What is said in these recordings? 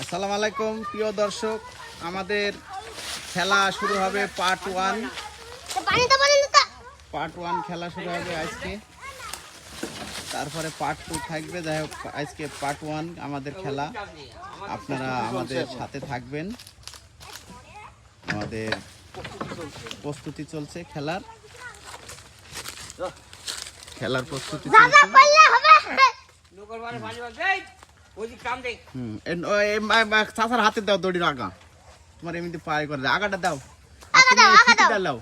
আসসালামু আলাইকুম প্রিয় দর্শক আমাদের খেলা শুরু হবে পার্ট ওয়ান পার্ট ওয়ান খেলা শুরু হবে আজকে। তারপরে পার্ট টু থাকবে। যাই হোক আজকে পার্ট ওয়ান আমাদের খেলা। আপনারা আমাদের সাথে থাকবেন। আমাদের প্রস্তুতি চলছে খেলার। খেলার প্রস্তুতি চাচার হাতে দাও দড়ির আগা। তোমার এমনিতে পায়ে করে দাও আগাটা দাও। আর তুমি দাও, এই দাও।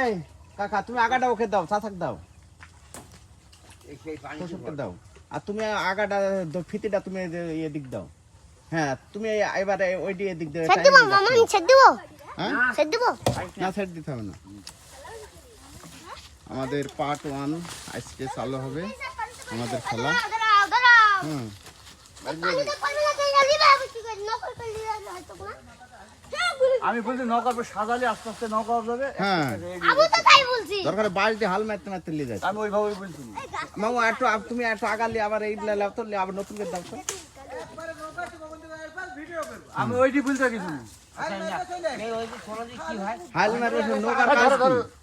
এই কাকা তুমি আগাটা ওকে দাও চাচাক দাও। দাও। আর তুমি আগাটা ফিতিটা তুমি এদিক দাও। হ্যাঁ তুমি এবারে ওই দিয়ে এদিক দাও হ্যাঁ? না সাইড দিতে হবে না। আমাদের পার্ট ওয়ান আজকে চালু হবে। আমাদের খেলা। হুম। আমি বলছি নৌকা পর সাজালে আস্তে আস্তে নৌকা যাবে হ্যাঁ। আমি তো তাই বলছি। দরকার বালতি হাল মারতে মারতে নিয়ে যাচ্ছে। আমি ওইভাবেই বলছি। মামু একটু আপ- তুমি একটু আগালি আবার এই লাভ তো আবার নতুন করে দাও তো। আমি ওইটি বলতে হাল মারবে সে নৌকার কাজ কি?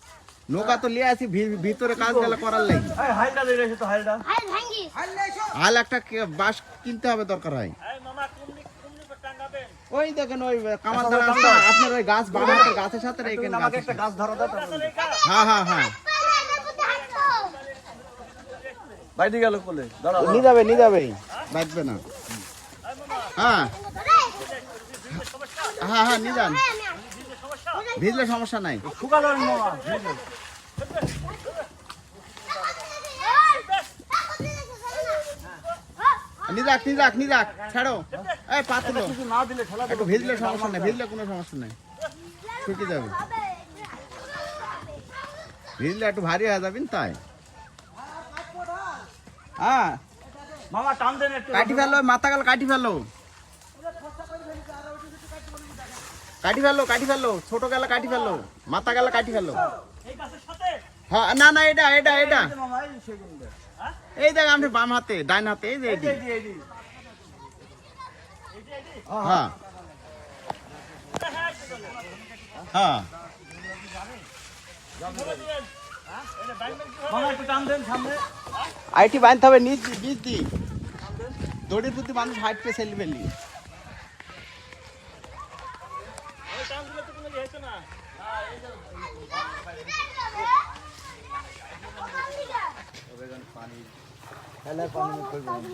নৌকা তো লিয়ে আসি ভিতরে কাজ গেলে করার লাগি। রেখে হাল একটা বাঁশ কিনতে হবে দরকার হয়। ওই দেখেন ওই কামার দ্বারা আপনার ওই গাছ বাগান গাছের সাথে গাছ ধরা হ্যাঁ হ্যাঁ হ্যাঁ। বাইরে গেল কোলে নিয়ে যাবে নিয়ে যাবে। বাঁচবে না। হ্যাঁ। হ্যাঁ হ্যাঁ নিয়ে যান। ভিজলে সমস্যা নাই। শুকালো না মামা নিয়ে যাক নিয়ে যাক নিয়ে যাক ছাড়ো। এই পাতলো কিছু না দিলে খেলা একটু ভিজলে সমস্যা নেই ভিজলে কোনো সমস্যা নেই। শুকিয়ে যাবে। ভিজলে একটু ভারী হয়ে যাবেন তাই। হ্যাঁ। মামা টান দেন একটু। কাটি ফেলো মাথা গেল কাটি ফেলো। কাটি ফেলো কাটি ফেলো ছোট গেল কাটি ফেলো মাথা গেল কাটি ফেলো। হ্যাঁ না না এটা এটা এটা। এই সেগুন দে এই দেখ আমি বাম হাতে ডাইন হাতে এই যে হ্যাঁ হ্যাঁ আইটি বাঁধতে হবে নিজ বীজ দি দড়ির প্রতি মানুষ হাইট পে সেলি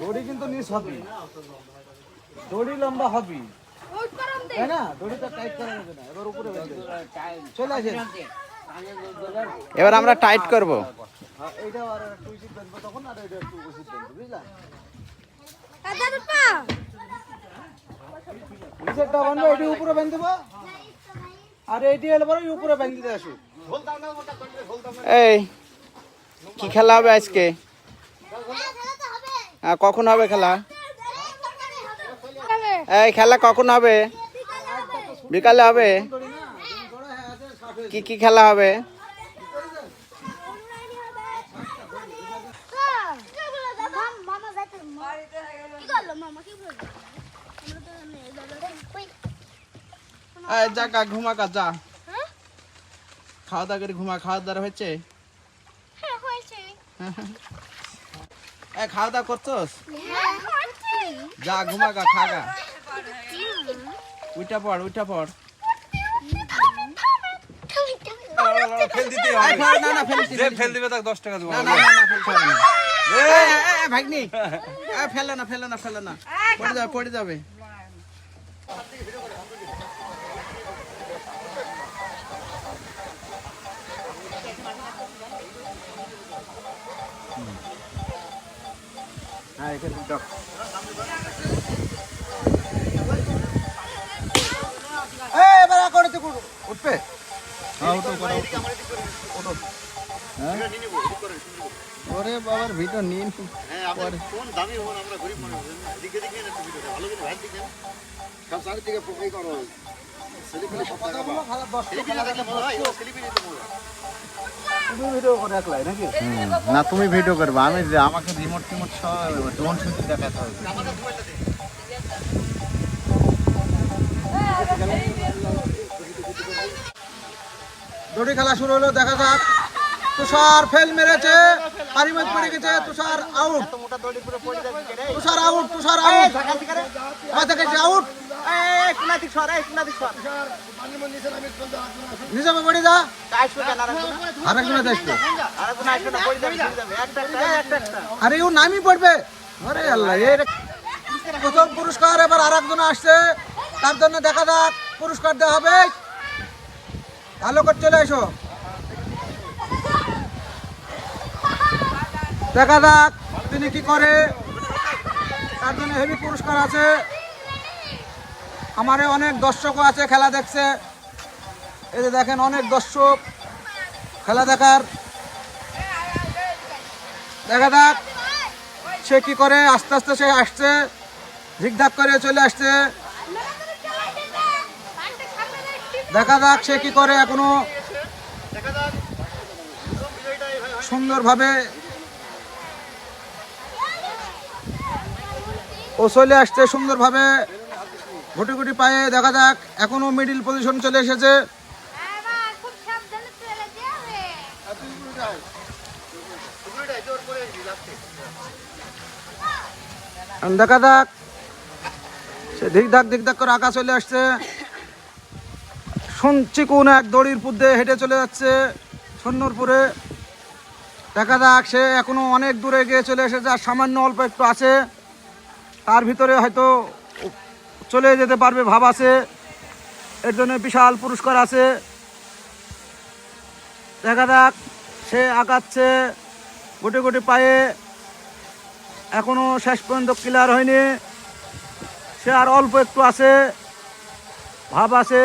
দড়ি কিন্তু নিচ হবি। দড়ি লম্বা হবি। তাই না? দড়ি টাইট করা যাবে না। এবার উপরে চলে আসে এবার আমরা টাইট করব। হ্যাঁ, এইটা আর একটু উচিত বেঁধবো তখন আর এটা একটু উচিত বেঁধবো বুঝলা? নিচেরটা বাঁধবো এটি উপরে বেঁধে দেবো আর এটি এলে পরে উপরে বেঁধে দিতে আসো এই কি খেলা হবে আজকে? কখন হবে খেলা? এই খেলা কখন হবে? বিকালে হবে? কি কি খেলা হবে? যাইতে কি মামা কি যা ঘুমা যা। হ্যাঁ? খাওয়া দাওয়া করে ঘুমা খাওয়া দাওয়া হয়েছে? হ্যাঁ হয়েছে। খাওয়া দাওয়া করছোস? হ্যাঁ যা ঘুমা গা খা গা উইটা পড়। উইটা পড় ফেলে না ফেলে না ফেলে না পড়ে যাবে পড়ে যাবে। হ্যাঁ এখানে এবার করে তো উঠবে? হ্যাঁ ওটো করো ওটো হ্যাঁ? ওরে বাবার ভিডিও নিন। পরে। কথাগুলো খারাপ দশ টাকা তুমি ভিডিও করে একলাই নাকি হুম, না তুমি ভিডিও করবে। আমি আমাকে রিমোট টিমোট সব ড্রোন শুধু দেখাতে হবে দড়ি খেলা শুরু হলো দেখা যাক। তুষার ফেল মেরেছে পারিমত পড়ে গেছে Tushar out Tushar out Tushar out মাথা গেছে আউট আরে ও নামই পড়বে। আরে আল্লাহ প্রথম পুরস্কার এবার আরেকজন আসছে। তার জন্য দেখা যাক পুরস্কার দেওয়া হবে। ভালো করে চলে এসো। দেখা যাক তিনি কি করে। তার জন্য হেভি পুরস্কার আছে। আমারে অনেক দর্শকও আছে, খেলা দেখছে। এই যে দেখেন, অনেক দর্শক খেলা দেখার। দেখা যাক, সে কি করে, আস্তে আস্তে সে আসছে, ঝিকঝাক করে চলে আসছে। দেখা যাক সে কি করে এখনও সুন্দরভাবে ও চলে আসছে সুন্দরভাবে। গুটি গুটি পায়ে দেখা যাক, এখনও মিডিল পজিশন চলে এসেছে। দেখা যাক, সে ধিক ধাক ধিক ধাক করে আঁকা চলে আসছে। চিকুন এক দড়ির পুদ্দে হেঁটে চলে যাচ্ছে সন্ন্যরপুরে দেখা যাক, সে এখনও অনেক দূরে গিয়ে চলে এসেছে আর সামান্য অল্প একটু আছে। তার ভিতরে হয়তো চলে যেতে পারবে ভাব আছে। এর জন্য বিশাল পুরস্কার আছে। দেখা যাক, সে আঁকাচ্ছে গুটি গুটি পায়ে। এখনও শেষ পর্যন্ত ক্লিয়ার হয়নি। সে আর অল্প একটু আছে। ভাব আছে।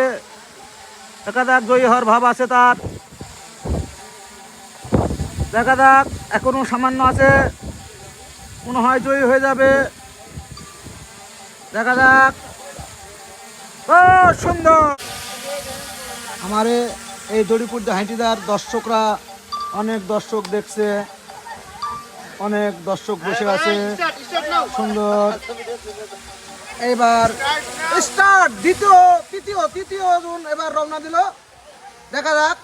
দেখা যাক, জয়ী হওয়ার ভাব আছে তার। দেখা যাক, এখনও সামান্য আছে। মনে হয় জয়ী হয়ে যাবে। দেখা যাক। সুন্দর। আমারে এই দড়িপুর হাঁটিদার দর্শকরা অনেক দর্শক দেখছে অনেক দর্শক বসে আছে। সুন্দর। এবার স্টার্ট দ্বিতীয় তৃতীয় তৃতীয় জন এবার রওনা দিল। দেখা যাক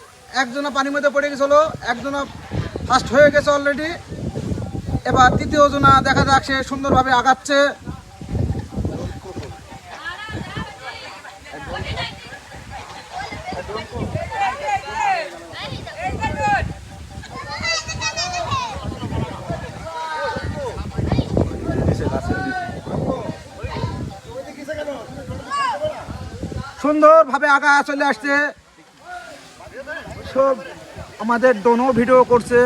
একজনা পানির মধ্যে পড়ে গেছিল একজনা ফার্স্ট হয়ে গেছে অলরেডি এবার তৃতীয় জনা দেখা যাক সে সুন্দরভাবে আগাচ্ছে। সুন্দরভাবে আগা চলে আসছে। সব আমাদের দোনো ভিডিও করছে।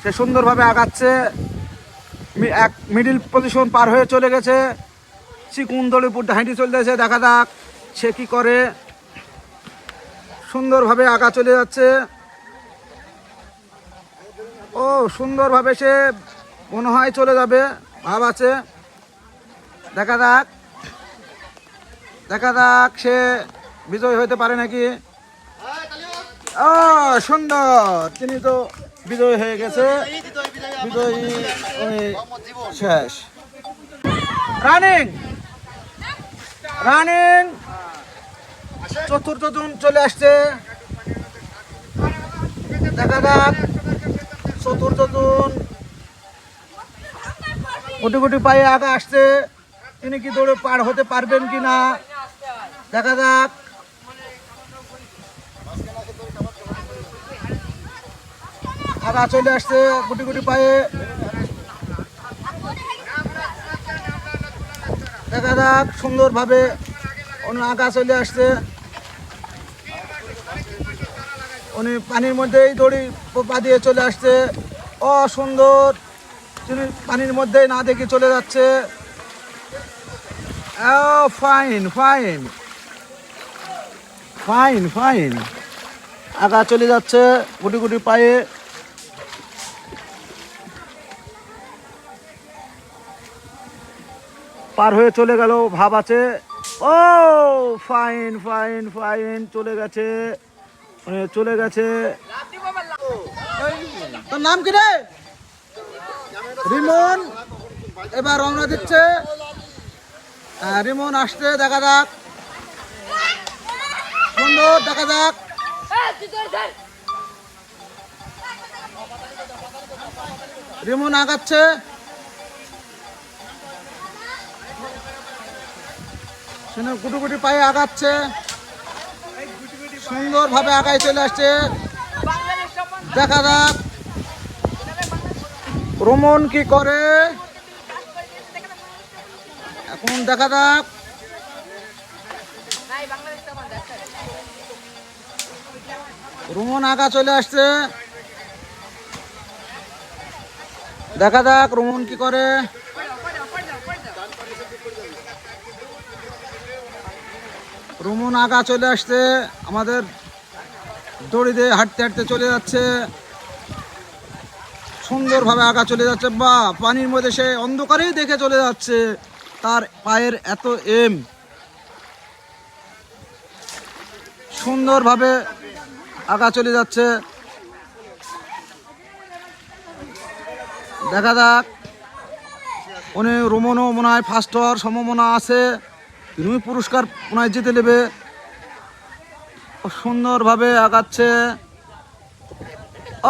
সে সুন্দরভাবে আগাচ্ছে। এক মিডিল পজিশন পার হয়ে চলে গেছে। চিকুন দড়িপুর হাঁটি চলতেছে, দেখা যাক সে কি করে। সুন্দরভাবে আগা চলে যাচ্ছে। ও, সুন্দরভাবে সে মনে হয় চলে যাবে, ভাব আছে। দেখা যাক। দেখা যাক সে বিজয় হইতে পারে নাকি। ও, সুন্দর। তিনি তো বিজয় হয়ে গেছে। বিজয়ী শেষ। রানিং! রানিং! চতুর্থ জন চলে আসছে। দেখা যাক। চতুর্থ জন গুটি গুটি পায়ে আগা আসছে। তিনি কি দৌড়ে পার হতে পারবেন কি না দেখা যাক। আগা চলে আসছে গুটি গুটি পায়ে। দেখা যাক, সুন্দরভাবে উনি আগা চলে আসছে। উনি পানির মধ্যেই দড়ি পা দিয়ে চলে আসছে। ও সুন্দর তিনি পানির মধ্যেই না দেখে চলে যাচ্ছে। ফাইন ফাইন ফাইন ফাইন আগা চলে যাচ্ছে গুটি গুটি পায়ে। পার হয়ে চলে গেল ভাব আছে। ও ফাইন ফাইন ফাইন চলে গেছে। চলে গেছে। তোর নাম কি রে? রিমন। এবার রওনা দিচ্ছে। হ্যাঁ, রিমন আসছে দেখা যাক। সুন্দর দেখা যাক। রিমন আগাচ্ছে। শুনে গুটি গুটি পায়ে আগাচ্ছে। সুন্দরভাবে আগায় চলে আসছে। দেখা যাক। রোমন কি করে? এখন দেখা যাক। রোমন আগা চলে আসছে। দেখা যাক রোমন কি করে। রোমন আগা চলে আসছে, আমাদের দড়ি দিয়ে হাঁটতে হাঁটতে চলে যাচ্ছে। সুন্দরভাবে আগা চলে যাচ্ছে, বা পানির মধ্যে সে অন্ধকারেই দেখে চলে যাচ্ছে, তার পায়ের এত এম সুন্দরভাবে আগা চলে যাচ্ছে। দেখা যাক। উনি রোমনও মনে হয় ফার্স্ট হওয়ার সম্ভাবনা আছে। তিনি পুরস্কার মনে হয় জিতে নেবে। সুন্দরভাবে আগাচ্ছে।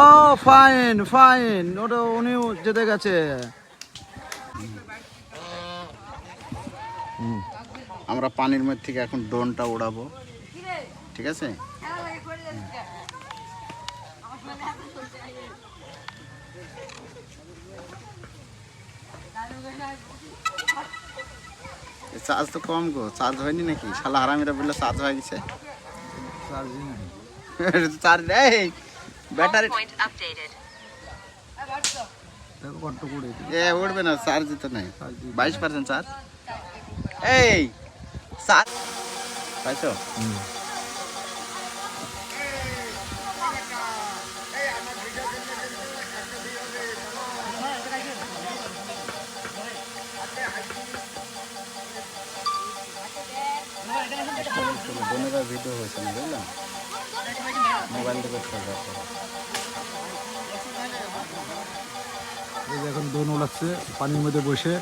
ও ফাইন ফাইন ওটা উনিও জিতে গেছে। আমরা পানির মধ্যে থেকে এখন ড্রোনটা উড়াবো। ঠিক আছে? চার্জ তো কম গো চার্জ হয়নি নাকি শালা হারামিরা বললে চার্জ হয়ে গেছে চার্জ এই ব্যাটারি Point updated. দেখো কত করে এ উঠবে না চার্জ তো নাই বাইশ পার্সেন্ট চার্জ এই চার্জ পাইছো বোনেরা ভিডিও হয়েছে না বুঝলাম মোবাইল থেকে এই যে এখন দোন ওলাচ্ছে, পানির মধ্যে বসে।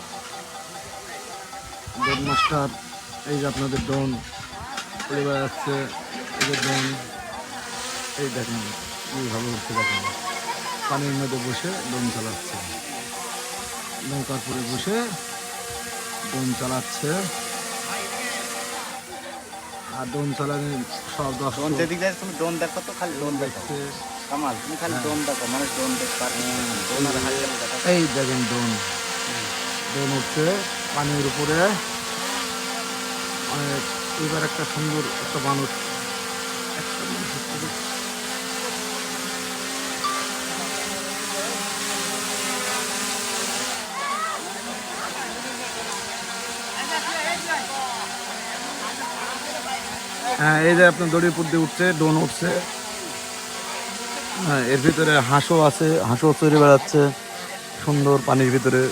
ডোন মাস্টার, এই যে আপনাদের ডোন উড়ে বেড়াচ্ছে এই যে ডোন এই দেখেন এইভাবে উঠতে দেখেন। পানির মধ্যে বসে ডোন চালাচ্ছে। নৌকার পরে বসে ডোন চালাচ্ছে। আর ডোন চালানি সব দশ ডোন যেদিক যাচ্ছে তুমি ডোন দেখো তো খালি ডোন দেখো। দেখছে কামাল তুমি খালি ডোন দেখো মানে ড্রোন দেখতে পারে ডোন আর হাল দেখো এই দেখেন ডোন ডোন উঠছে পানির উপরে। অনেক এবার একটা সুন্দর একটা মানুষ একটা হ্যাঁ এই যে আপনার দড়ির উপর দিয়ে উঠছে, ডোন উঠছে। হ্যাঁ এর ভিতরে হাঁসও আছে, হাঁসও চড়ে বেড়াচ্ছে। সুন্দর পানির ভিতরে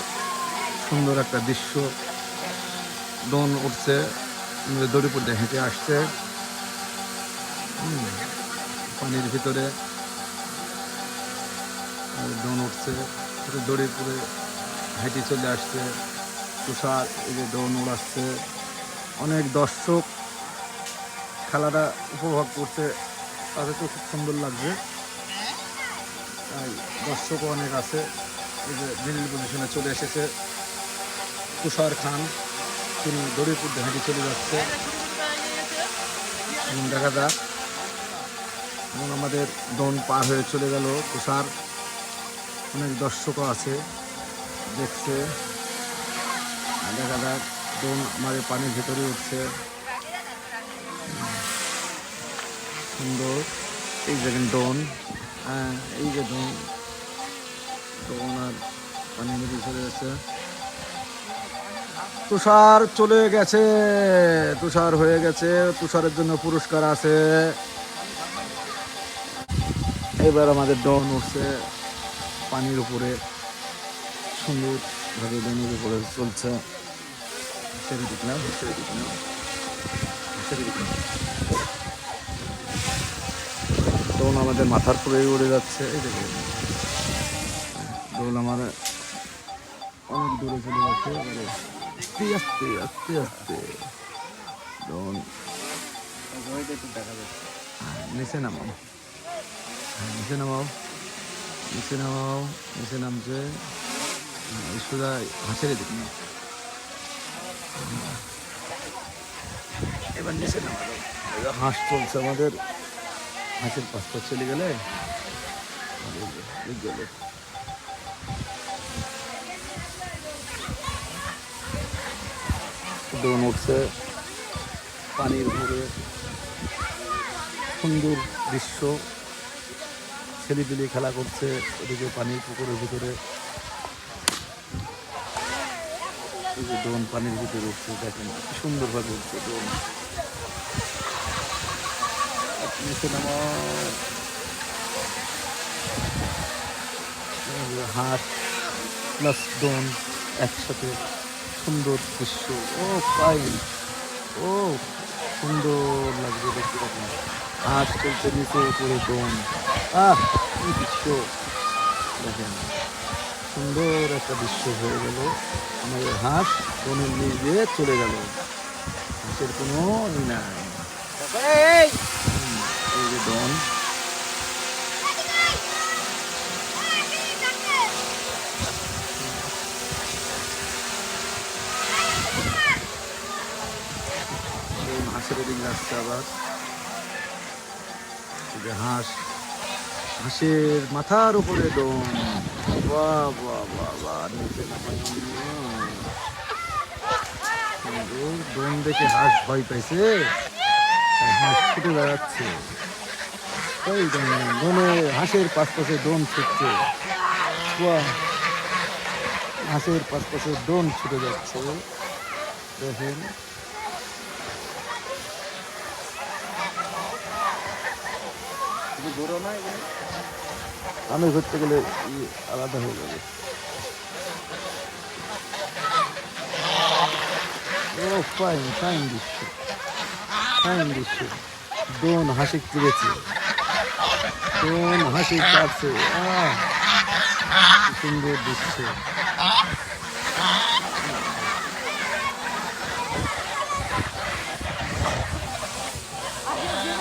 সুন্দর একটা দৃশ্য। ডোন উঠছে দড়িপুর দিয়ে হেঁটে আসছে। পানির ভিতরে ডন উঠছে দড়িপুরে হেঁটে চলে আসছে। তুষার, এই যে ডন উড়াচ্ছে। অনেক দর্শক খেলাটা উপভোগ করতে তাদের তো খুব সুন্দর লাগছে। তাই দর্শকও অনেক আছে। এই যে মিডিল পজিশনে চলে এসেছে তুষার খান। তিনি দড়িপুর হেঁটে চলে যাচ্ছে। এবং দেখা যাক। এবং আমাদের দন পার হয়ে চলে গেল তুষার। অনেক দর্শকও আছে। দেখছে। দেখা যাক। দন আমাদের পানির ভিতরে উঠছে। সুন্দর। এই দেখেন ডন হ্যাঁ এই যে ডন ডন আর পানির মধ্যে চলে যাচ্ছে। তুষার চলে গেছে। তুষার হয়ে গেছে। তুষারের জন্য পুরস্কার আছে। এবার আমাদের ডন উঠছে পানির উপরে। সুন্দরভাবে ডনের উপরে চলছে। ছেড়ে না ছেড়ে না ছেড়ে দিক ড্রোন আমাদের মাথার উপরে উড়ে যাচ্ছে এই দেখুন। ড্রোন আমার অনেক দূরে চলে যাচ্ছে আস্তে আস্তে আস্তে আস্তে। ড্রোন হ্যাঁ, নিচে নামাও। হ্যাঁ, নিচে নামাও। নিচে নামাও নিচে নামছে। সোজা হাসের দেখুন এবার নিচে নামাও। হাঁস চলছে আমাদের। হাঁসের পাঁচটা চলে গেলে? গেল। উঠছে। পানির উপরে সুন্দর দৃশ্য। ছেলেপিলি খেলা করছে ওদিকে পানির পুকুরের ভিতরে। ড্রোন পানির ভিতরে উঠছে, দেখেন সুন্দরভাবে উঠছে ড্রোন নিচে যে হাঁস প্লাস ড্রোন একসাথে সুন্দর দৃশ্য। ও ফাইন ও সুন্দর লাগবে দেখতে পাচ্ছেন। হাঁস চলছে নিচে উপরে ড্রোন আহ কি দৃশ্য। দেখেন সুন্দর একটা দৃশ্য হয়ে গেল। আমাদের হাঁস ড্রোনের নিচ দিয়ে চলে গেল। হাঁসের কোনো ই নাই। ড্রোন হাঁসের আবার। হাঁস, হাঁসের মাথার উপরে ডোম বাহ বাহ নিচে ডোম দেখে হাঁস ভয় পাইছে। হাঁস ছুটে বেড়াচ্ছে। ওই ডোনে হাঁসের পাশ পাশে ডোন ছুটছে। হাঁসের পাশ পাশে ডোন ছুটে যাচ্ছে। দেখেন। আমি ঘুরতে গেলে আলাদা হয়ে যাবে। ও ফাইন ফাইন দৃশ্য। ফাইন দৃশ্য। ডোন হাসি চিড়েছে ডোন হাসি কাটছে। সুন্দর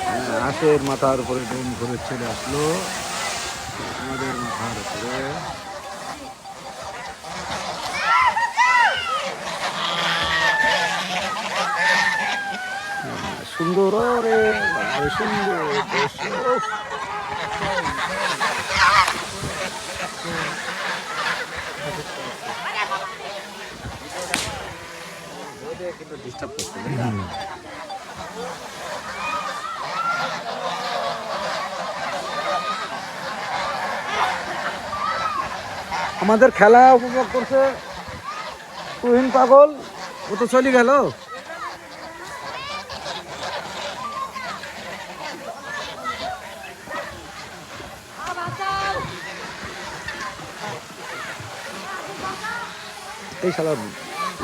হ্যাঁ, হাঁসের মাথার উপরে ডোম ঘুরে চলে আসলো। আমাদের মাথার উপরে। হ্যাঁ, সুন্দর রে সুন্দর। আমাদের খেলা উপভোগ করছে তুহিন পাগল ও তো চলে গেল। এই শালা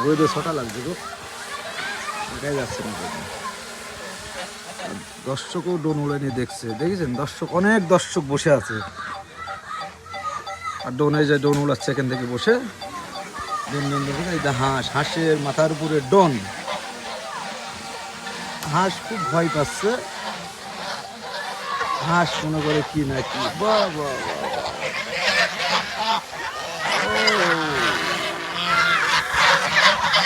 রোদে ছটা লাগছে গো। এটাই যাচ্ছে না দর্শকও ডোন উড়ে নিয়ে দেখছে, দেখেছেন? দর্শক, অনেক দর্শক বসে আছে। আর ডোনে যে ডোন উড়াচ্ছে, এখান থেকে বসে ডোন ডোন এই হাঁস, হাঁসের মাথার উপরে ডোন। হাঁস খুব ভয় পাচ্ছে। হাঁস মনে করে কি না কি। বাহ বাহ।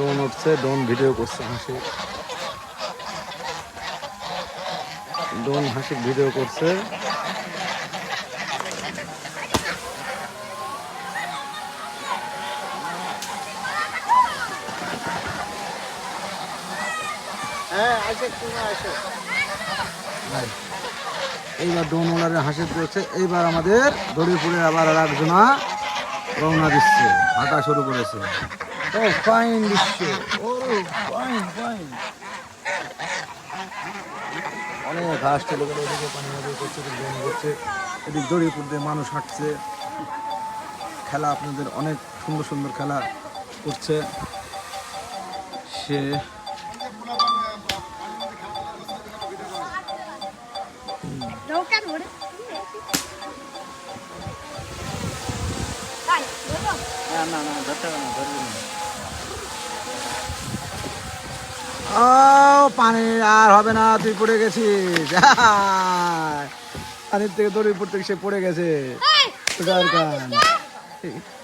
ডোন উঠছে ডোন ভিডিও করছে হাসি। ডোন হাসি ভিডিও করছে। এইবার ডোনওয়ালারে হাসি করছে এইবার আমাদের দড়িপুরে আবার আর একজনা রওনা দিচ্ছে হাঁটা শুরু করেছে। ও ফাইন দৃশ্য ও ফাইন ফাইন অনেক ঘাস চলে গেল ওদিকে পানি করছে ব্যায়াম করছে। এদিক দড়িয়ে দিয়ে মানুষ হাঁটছে। খেলা আপনাদের অনেক সুন্দর সুন্দর খেলা করছে। সে ও পানি আর হবে না তুই পড়ে গেছিস। পানির থেকে দড়ি পড়তে সে পড়ে গেছে।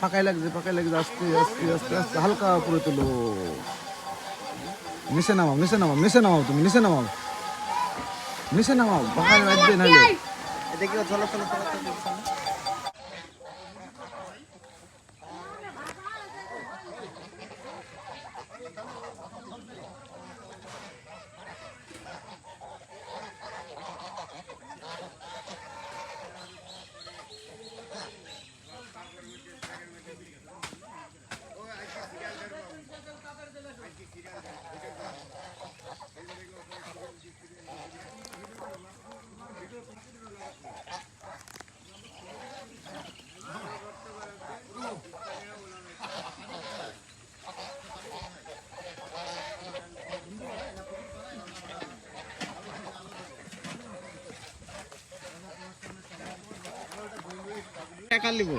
ফাঁকাই লাগছে ফাঁকাই লাগছে আস্তে আস্তে আস্তে আস্তে হালকা করে তুলো। নিচে নামাও নিচে নামাও নিচে নামাও তুমি নিচে নামাও। নিচে নামাও ফাঁকাই লাগবে নাহলে। দেখি চলো চলো চলো চলো চলো টাকা নিব এই না আরে না তো তো তো দিদি হবে ঠিক আছে আস্তে দিদি দাও মামা দিদি বল একদম আমার বাড়ি যাচ্ছি নদীর কিনারে আমার এনে পুরো নিব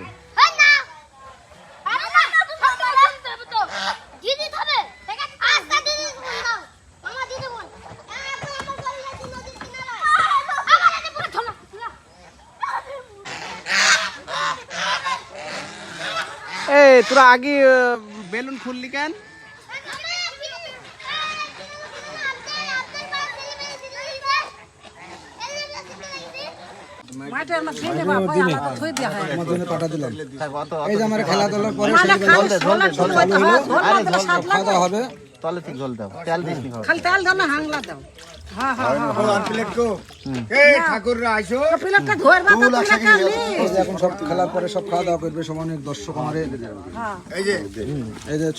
এই তোরা আগে বেলুন খুললি কেন? পাঠা দিলাম। এই যে আমার পরে খাওয়া হবে। তলে ঠিক জল দাও তেল দিস খালি তেল দাও না হাংলা হ্যাঁ হ্যাঁ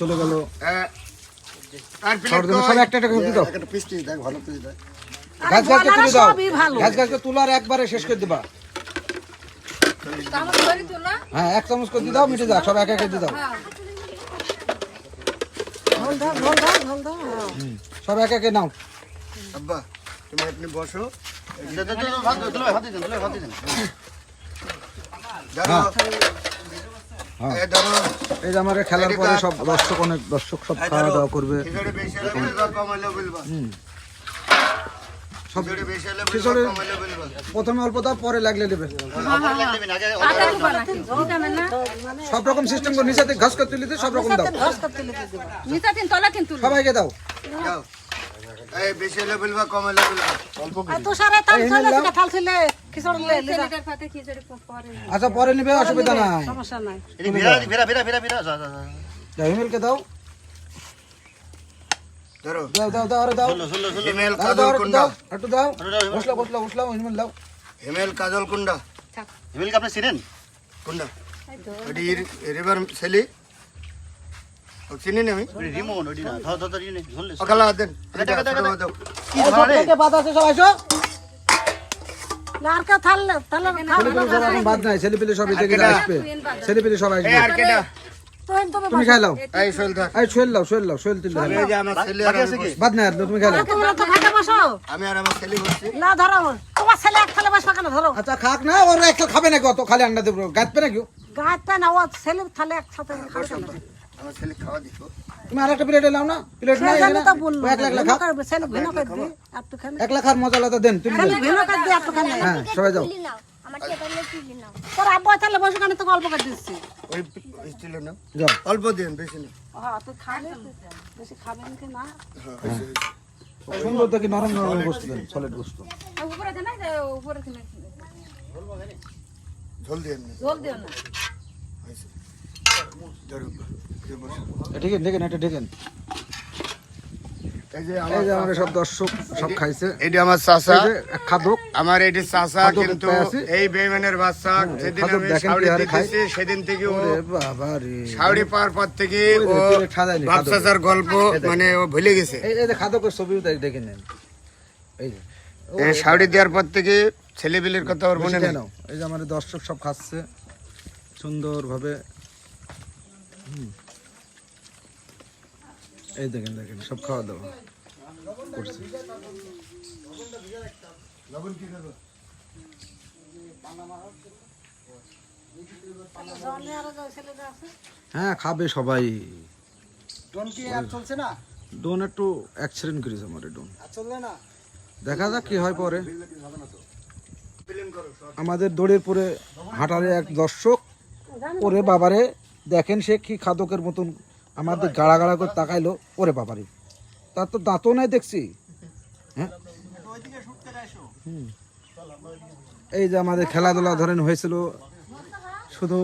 চলে গেল। আহ, আর সবার জন্য সব একটা একটা করে দিতে দাও। একটা পিস্টি দেখ ভালো করে গাছ গাছকে তুলে দাও। সবই ভালো। গাছ গাছকে তুলার একবারে শেষ করে দিবা। হ্যাঁ এক চামচ করে দিয়ে দাও মিটে যাক সব এক এক দিয়ে দাও। হ্যাঁ। সব এক একে নাও। আব্বা তুমি আপনি বসো। হ্যাঁ। ধরো এই যে আমার খেলার পরে সব দর্শক অনেক দর্শক সব খাওয়া দাওয়া করবে। সব খিচুড়ি প্রথমে অল্প দাও পরে লাগলে দেবে সব রকম সিস্টেম করে নিচে ঘাস করে সব রকম দাও। সবাইকে দাও। আচ্ছা পরে নিবে অসুবিধা নাই। সমস্যা নাই। যাও হিমেলকে দাও। ধরো। দাও দাও দাও আরে দাও। হিমেল কাজল কুন্ডা একটু দাও। বসলা বসলা বসলা হিমেল দাও। হিমেল কাজল কুন্ডা কুন্ডা ওটি রিভার সেলি। ও চিনি না। আমি অকালা দেন। দাও। থেকে বাদ আছে সব আসো। আর কে থাল থাল বাদ নাই। ছেলেপিলে সব এদিকে আসবে। ছেলেপিলে সব আসবে। আর তো তুমি তুমি খাই লাও এই শৈল থাক। এই শোয়েল লাও শোয়েল লাও শোয়েল তুলে এই যে আমার ছেলে আর বাদ আর তুমি খাই লাও তোমরা তো খাইতে বসো। আমি আর আমার ছেলে বসছি। না ধরো তোমার ছেলে এক থালে বসবা কেন? ধরো। আচ্ছা খাক না ওর একটা খাবে নাকি অত খালি আন্ডা দেবো গাঁতবে নাকি ও? গাছ না ও ছেলে থালে একসাথে খাবে আমার ছেলে খাওয়া দিত তুমি আর একটা প্লেট লাও না? প্লেট নাই জানি তো বলল এক লাখ লাখ। ছেলে ভিন্ন করে দিয়ে একটুখানি এক লাখ আর মজা আলাদা দেন তুমি ভিন্ন করে দিয়ে একটুখানি হ্যাঁ সবাই যাও। তোর আব্বা তাহলে বসে কেন তোকে অল্প করে দিচ্ছি? ওই স্টিল না? অল্প দিন বেশি না। হ্যাঁ তুই খাবে বেশি খাবেন কি না? সুন্দর দেখি নরম নরম বস্তু দেন সলিড উপরে দেন উপরে দেন ঝোল না। বসো। ঢেকেন ঢেকেন এটা ঢেকেন। এই যে আমাদের সব দর্শক সব খাইছে। এটা আমার চাচা। খাদক। আমার এটি চাচা খাদক কিন্তু এই বেইমানের বাচ্চা যেদিন আমি। দিতেছি সেদিন থেকে ও পাওয়ার পর থেকে ও বাপ চাচার গল্প মানে ও ভুলে গেছে। এই এই যে খাদকের ছবিও তাই দেখে নেন। এই যে। এই সাউরি দেওয়ার পর থেকে ছেলেপিলের কথা ওর মনে নেই। এই যে আমাদের দর্শক সব খাচ্ছে। সুন্দরভাবে। এই দেখেন দেখেন সব খাওয়া দাওয়া। করছে। হ্যাঁ খাবে সবাই। ডোন কি আর চলছে না? ডোন একটু অ্যাক্সিডেন্ট করেছে আমার ডোন। চলবে না? দেখা যাক কি হয় পরে। আমাদের দড়ির পরে হাঁটারে এক দর্শক। ওরে বাবারে দেখেন সে কি খাদকের মতন আমাদের গাড়া গাড়া করে তাকাইলো। ওরে বাবারে। তার তো দাঁতও নাই দেখছি। হ্যাঁ? এই যে আমাদের খেলাধুলা ধরেন হয়েছিল, শুধু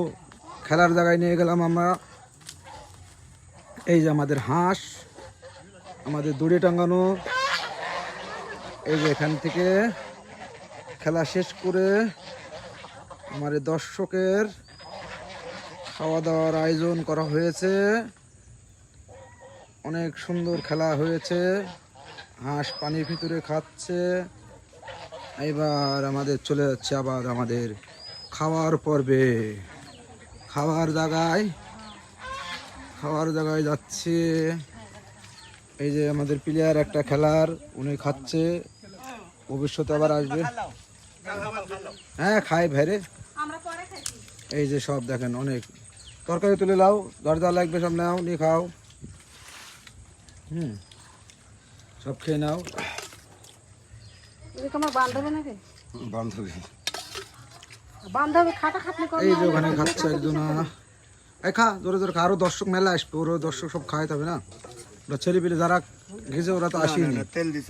খেলার জায়গায় নিয়ে গেলাম আমরা। এই যে আমাদের হাঁস, আমাদের দড়ি টাঙ্গানো এই যে এখান থেকে খেলা শেষ করে আমাদের দর্শকের খাওয়া দাওয়ার আয়োজন করা হয়েছে। অনেক সুন্দর খেলা হয়েছে। হাঁস পানির ভিতরে খাচ্ছে। এবার আমাদের চলে যাচ্ছে আবার আমাদের খাওয়ার পর্বে। খাওয়ার জায়গায় খাওয়ার জায়গায় যাচ্ছে। এই যে আমাদের প্লেয়ার একটা খেলার উনি খাচ্ছে। ভবিষ্যতে আবার আসবে। হ্যাঁ খাই ভাইরে। এই যে সব দেখেন অনেক। তরকারি তুলে লাও দরজা লাগবে সব নাও নিয়ে খাও। হুম। সব খেয়ে নাও। এদিকে বান্ধবী নাকি? বান্ধবী। বান্ধবী খাটা খাটনি করে এই যে ওখানে খাচ্ছে একজন এই খা জোরে জোরে খা আরও দর্শক মেলা আসবে ওরও দর্শক সব খাওয়াতে হবে না? ওরা ছেলে যারা ঘেসে ওরা তো আসেনি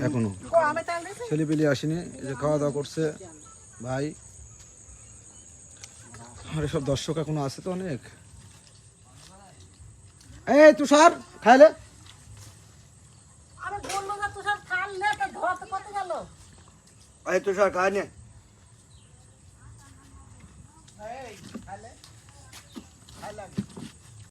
এখনও। আমি তেল দিছি? ছেলে পেলে আসেনি এই যে খাওয়া দাওয়া করছে ভাই। আরে সব দর্শক এখনও আছে তো অনেক। এই তুষার খাইলে? বলল যে তুষার খাল নে তো ধোয়াতে কত গেল? এই